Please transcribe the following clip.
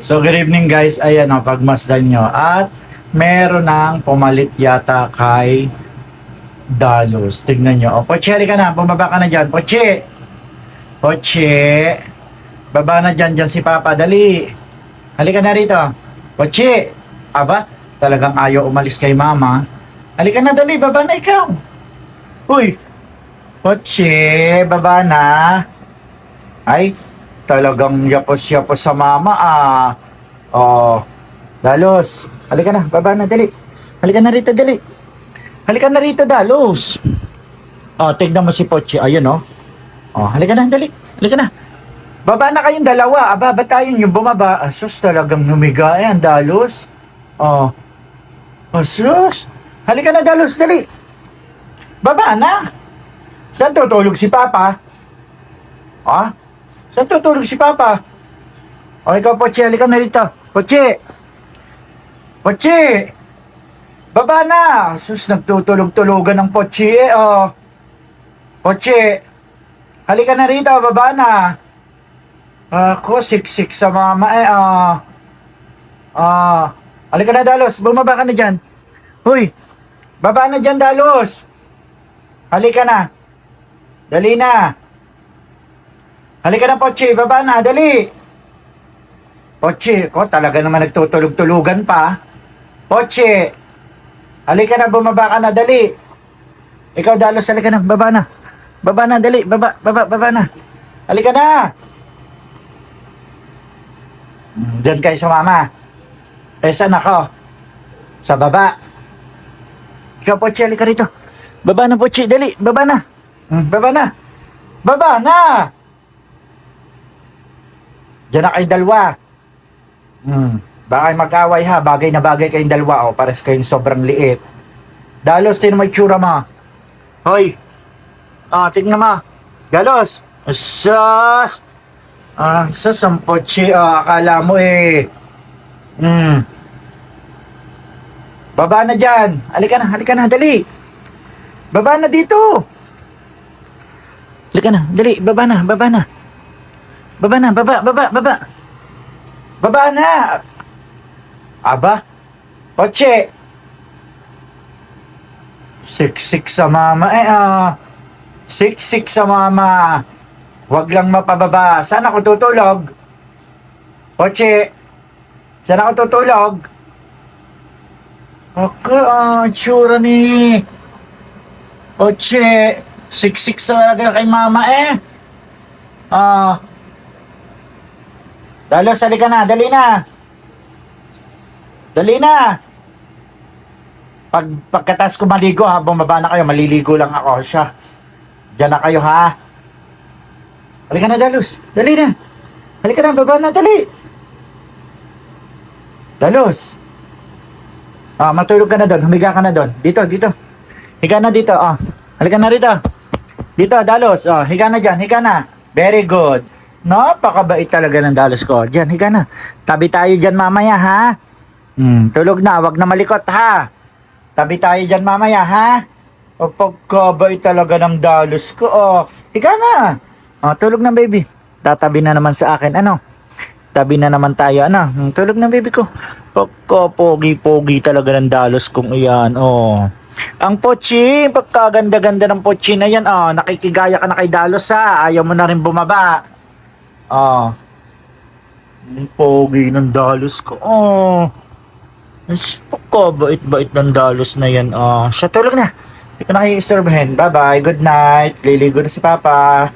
So, good evening guys. Ayan o, pagmasdan nyo. At meron ng pumalit yata kay Dalos. Tignan nyo. O, Poche, halika na. Bumaba ka na dyan. Poche! Poche! Baba na dyan, dyan si Papa. Dali! Halika na rito. Poche! Aba, talagang ayaw umalis kay Mama. Halika na, dali. Baba na ikaw. Uy! Poche, baba na. Ay, talagang yapos-yapos sa mama ah. Oh, Dalos. Halika na, baba na, dali. Halika na rito, dali. Halika na rito, Dalos. Oh, tignan mo si Pochi. Ayun, oh. Oh, halika na, dali. Halika na. Baba na kayong dalawa. Aba, ba tayo yung bumaba? Asus, talagang humiga yan, Dalos. Oh. Asus. Halika na, Dalos, dali. Baba na. Saan tutulog si Papa? Ah? Saan tutulog si Papa? O ikaw, Poche, halika na rito. Poche! Poche! Baba na! Sus, nagtutulog-tulogan ng Poche eh, oh. Poche! Halika na rito, baba na. Ako, siksik sa mama eh, ah. Ah. Halika na, Dalos. Bumaba ka na dyan. Huy! Baba na dyan, Dalos. Halika na. Dali na. Halika na, Pochi. Baba na. Dali. Pochi, ko talaga naman nagtutulog-tulugan pa. Pochi. Halika na, bumaba ka na. Dali. Ikaw, Dalos, halika na. Baba na. Baba na, dali. Baba, baba, baba na. Halika na. Diyan kayo sa mama. Eh, saan ako? Sa baba. Ikaw, Pochi, halika rito. Baba na, Pochi. Dali. Baba na. Hmm, baba na. Baba na! Diyan na kayong dalawa. Hmm. Baka mag-away ha. Bagay na bagay kayong dalawa. O, pares kayong sobrang liit. Dalos, tinan mo yung tsura mo. Hoy! Ah, tingnan mo. Dalos! Sus! Ah, sus, ang. Ah, akala mo eh. Hmm. Baba na dyan. Halika na, halika na, dali. Baba na dito. Halika na, dali, baba na, baba na. Baba na, baba, baba, baba. Baba na. Aba, kotse. Siksik sa mama eh ah. Siksik sa mama. Huwag lang mapababa. Saan ako tutulog? Kotse. Saan ako tutulog? Ako, ah, tsura ni... Kotse. Siksik sa talaga kay mama eh. Ah. Dalos, halika na. Dali na. Dali na. Pag, pagkatas ko maligo ha, bumaba na kayo. Maliligo lang ako. Siya. Diyan na kayo ha. Halika na, Dalos. Dali na. Halika na, baba na. Dali. Dalos. Ah, matulog ka na doon. Humiga ka na doon. Dito, dito. Higa na dito. Ah. Halika na rito. Dito, Dalos. Oh, higa na dyan. Higa na. Very good. Napakabait talaga ng Dalos ko. Diyan, higa na. Tabi tayo dyan mamaya, ha? Hmm, tulog na. Wag na malikot, ha? Tabi tayo dyan mamaya, ha? O, pagkabait talaga ng Dalos ko. Oh, higa na. Oh, tulog na, baby. Tatabi na naman sa akin. Ano? Tabi na naman tayo. Ano? Hmm, tulog na, baby ko. Pagka pogi-pogi talaga ng Dalos kong iyan. Oh. Ang pochi, pagkaganda-ganda ng pochi na yan, oh, nakikigaya ka na kay Dalos ha, ayaw mo na rin bumaba. Oh. Ang pogi ng Dalos ko. Oh. Mas pagkabait-bait ng Dalos na yan. Oh. Siya tulog na. Hindi ko na kayo istorbahin. Bye-bye. Good night. Liligo na si Papa.